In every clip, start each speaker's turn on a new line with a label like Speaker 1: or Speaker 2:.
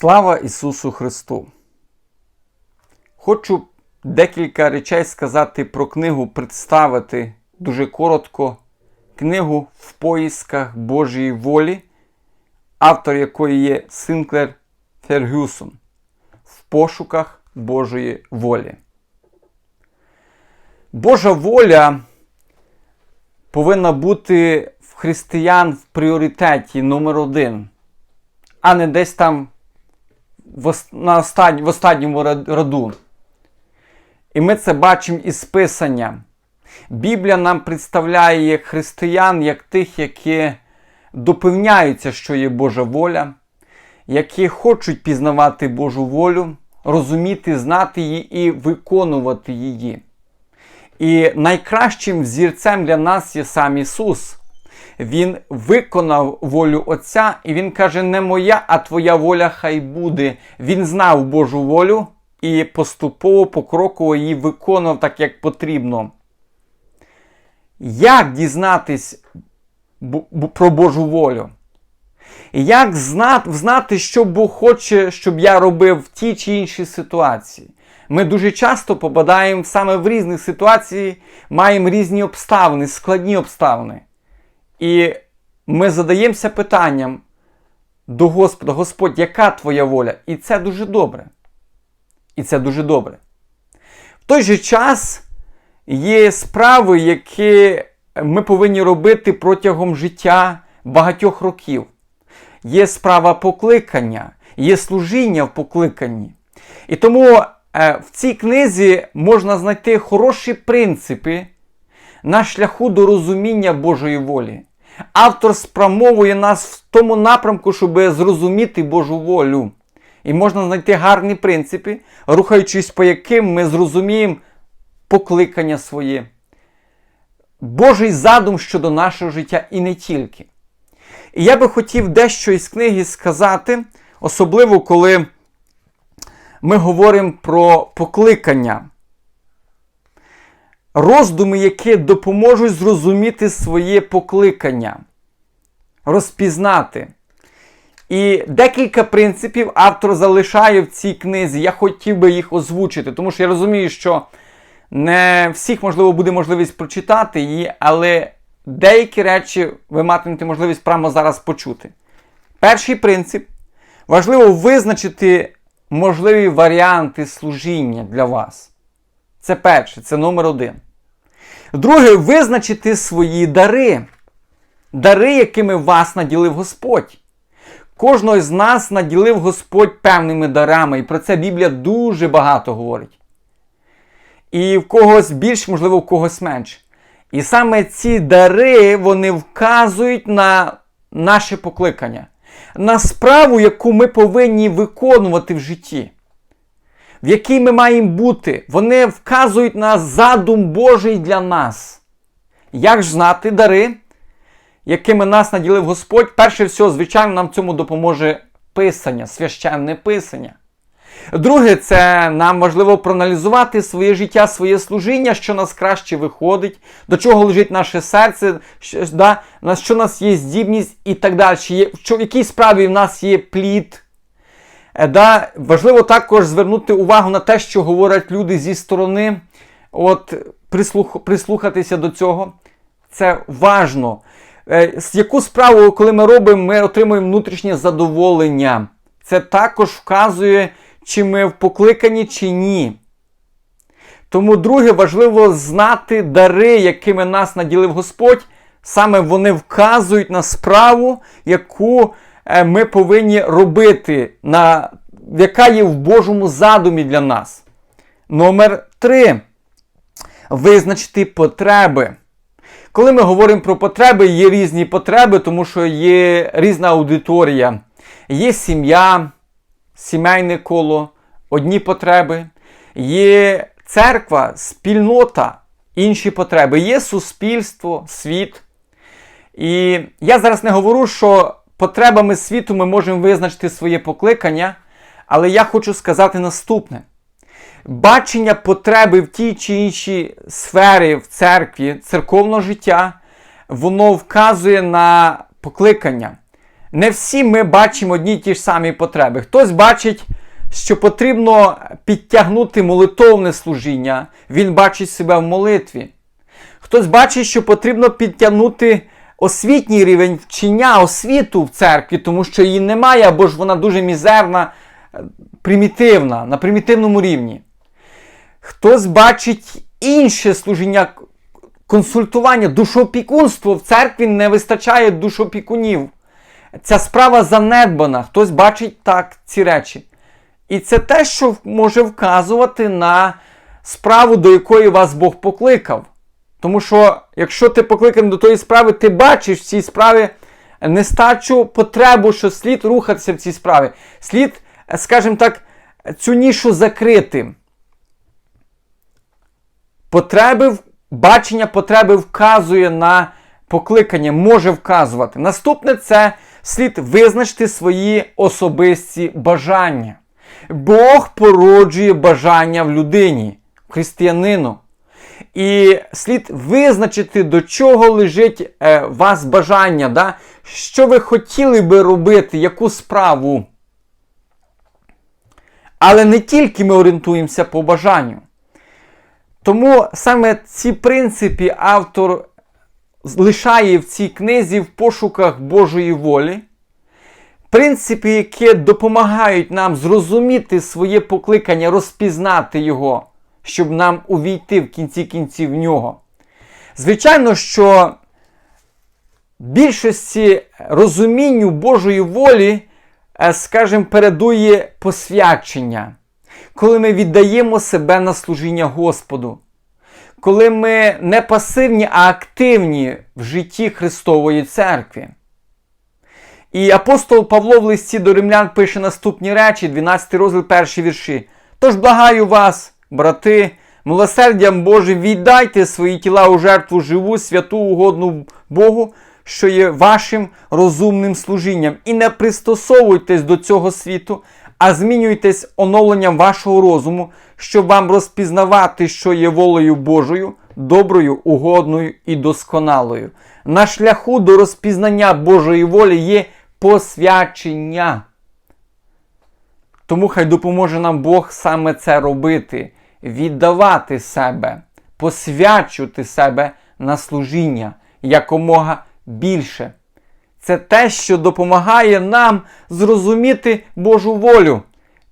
Speaker 1: Слава Ісусу Христу! Хочу декілька речей сказати про книгу, представити дуже коротко книгу в поїсках Божої волі, автор якої є Синклер Фергюсон. В пошуках Божої волі. Божа воля повинна бути в християн в пріоритеті номер один, а не десь там в, на остань, в останньому раду. І ми це бачимо із Писання. Біблія нам представляє християн, як тих, які допевняються, що є Божа воля, які хочуть пізнавати Божу волю, розуміти, знати її і виконувати її. І найкращим взірцем для нас є сам Ісус. Він виконав волю Отця, і Він каже: не моя, а твоя воля хай буде. Він знав Божу волю і поступово покроково її виконував так, як потрібно. Як дізнатись про Божу волю? Як знати, знати, що Бог хоче, щоб я робив в тій чи іншій ситуації? Ми дуже часто попадаємо саме в різні ситуації, маємо різні обставини, складні обставини. І ми задаємося питанням до Господа, Господь, яка твоя воля? І це дуже добре. І це дуже добре. В той же час є справи, які ми повинні робити протягом життя багатьох років. Є справа покликання, є служіння в покликанні. І тому е, в цій книзі можна знайти хороші принципи на шляху до розуміння Божої волі. Автор спрямовує нас в тому напрямку, щоб зрозуміти Божу волю. І можна знайти гарні принципи, рухаючись по яким ми зрозуміємо покликання своє, Божий задум щодо нашого життя і не тільки. І я би хотів дещо із книги сказати, особливо коли ми говоримо про покликання. Роздуми, які допоможуть зрозуміти своє покликання, розпізнати. І декілька принципів автор залишає в цій книзі. Я хотів би їх озвучити, тому що я розумію, що не всіх, можливо, буде можливість прочитати її, але деякі речі ви матимете можливість прямо зараз почути. Перший принцип важливо визначити можливі варіанти служіння для вас. Це перше, це номер один. Друге, визначити свої дари. Дари, якими вас наділив Господь. Кожного з нас наділив Господь певними дарами, і про це Біблія дуже багато говорить. І в когось більш, можливо, в когось менше. І саме ці дари вони вказують на наше покликання, на справу, яку ми повинні виконувати в житті, в якій ми маємо бути. Вони вказують на задум Божий для нас. Як ж знати дари, якими нас наділив Господь? Перше всього, звичайно, нам цьому допоможе Писання, священне Писання. Друге, це нам важливо проаналізувати своє життя, своє служіння, що нас краще виходить, до чого лежить наше серце, що, да, на що нас є здібність і так далі. Є, в якій справі в нас є плід. Е, да, Важливо також звернути увагу на те, що говорять люди зі сторони, от, прислух, прислухатися до цього. Це важно. Е, яку справу, коли ми робимо, ми отримуємо внутрішнє задоволення. Це також вказує, чи ми покликані, чи ні. Тому, друге, важливо знати дари, якими нас наділив Господь. Саме вони вказують на справу, яку ми повинні робити, на, яка є в Божому задумі для нас. Номер три. Визначити потреби. Коли ми говоримо про потреби, є різні потреби, тому що є різна аудиторія. Є сім'я, сімейне коло, одні потреби, є церква, спільнота, інші потреби, є суспільство, світ. І я зараз не говорю, що потребами світу ми можемо визначити своє покликання, але я хочу сказати наступне. Бачення потреби в тій чи іншій сфері в церкві, церковного життя, воно вказує на покликання. не всі ми бачимо одні й ті ж самі потреби. Хтось бачить, що потрібно підтягнути молитовне служіння, він бачить себе в молитві. Хтось бачить, що потрібно підтягнути освітній рівень вчення, освіту в церкві, тому що її немає, або ж вона дуже мізерна, примітивна, на примітивному рівні. Хтось бачить інше служіння консультування, душопікунство. В церкві не вистачає душопікунів. Ця справа занедбана. Хтось бачить так ці речі. І це те, що може вказувати на справу, до якої вас Бог покликав. Тому що, якщо ти покликаний до тої справи, ти бачиш в цій справі нестачу потребу, що слід рухатися в цій справі. Слід, скажімо так, цю нішу закрити. Потреби, бачення потреби вказує на покликання, може вказувати. Наступне це слід визначити свої особисті бажання. Бог породжує бажання в людині, християнину. І слід визначити, до чого лежить е, вас бажання, да? що ви хотіли би робити, яку справу. Але не тільки ми орієнтуємося по бажанню. Тому саме ці принципи автор лишає в цій книзі в пошуках Божої волі. Принципи, які допомагають нам зрозуміти своє покликання, розпізнати його, щоб нам увійти в кінці кінців в нього. Звичайно, що більшості розумінню Божої волі, е, скажімо, передує посвячення, коли ми віддаємо себе на служіння Господу, коли ми не пасивні, а активні в житті Христової Церкви. І апостол Павло в листі до римлян пише наступні речі, 12 розділ, перші вірші. Тож благаю вас, брати, милосердям Божим, віддайте свої тіла у жертву живу, святу, угодну Богу, що є вашим розумним служінням, і не пристосовуйтесь до цього світу, а змінюйтесь оновленням вашого розуму, щоб вам розпізнавати, що є волею Божою, доброю, угодною і досконалою. На шляху до розпізнання Божої волі є посвячення. Тому хай допоможе нам Бог саме це робити, віддавати себе, посвячувати себе на служіння якомога більше. Це те, що допомагає нам зрозуміти Божу волю.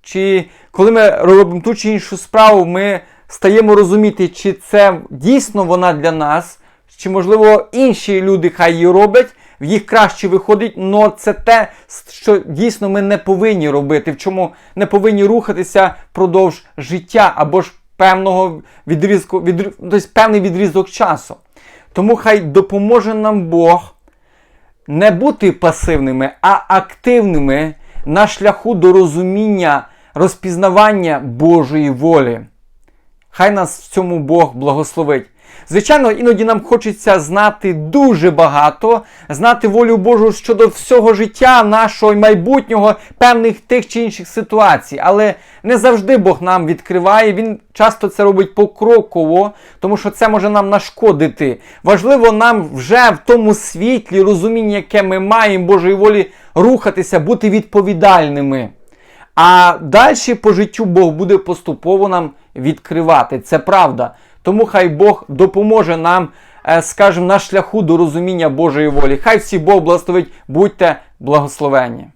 Speaker 1: Чи коли ми робимо ту чи іншу справу, ми стаємо розуміти, чи це дійсно вона для нас, чи, можливо, інші люди хай її роблять, в їх краще виходить, але це те, що дійсно ми не повинні робити, в чому не повинні рухатися впродовж життя або ж певного відрізку, відріз, тобто певний відрізок часу. Тому хай допоможе нам Бог не бути пасивними, а активними на шляху до розуміння, розпізнавання Божої волі. Хай нас в цьому Бог благословить. Звичайно, іноді нам хочеться знати дуже багато, знати волю Божу щодо всього життя нашого і майбутнього, певних тих чи інших ситуацій. Але не завжди Бог нам відкриває. Він часто це робить покроково, тому що це може нам нашкодити. Важливо нам вже в тому світлі, розумінні, яке ми маємо Божої волі, рухатися, бути відповідальними. А далі по життю Бог буде поступово нам відкривати. Це правда. Тому хай Бог допоможе нам, е, скажімо, на шляху до розуміння Божої волі. Хай всі Бог благословить, будьте благословені.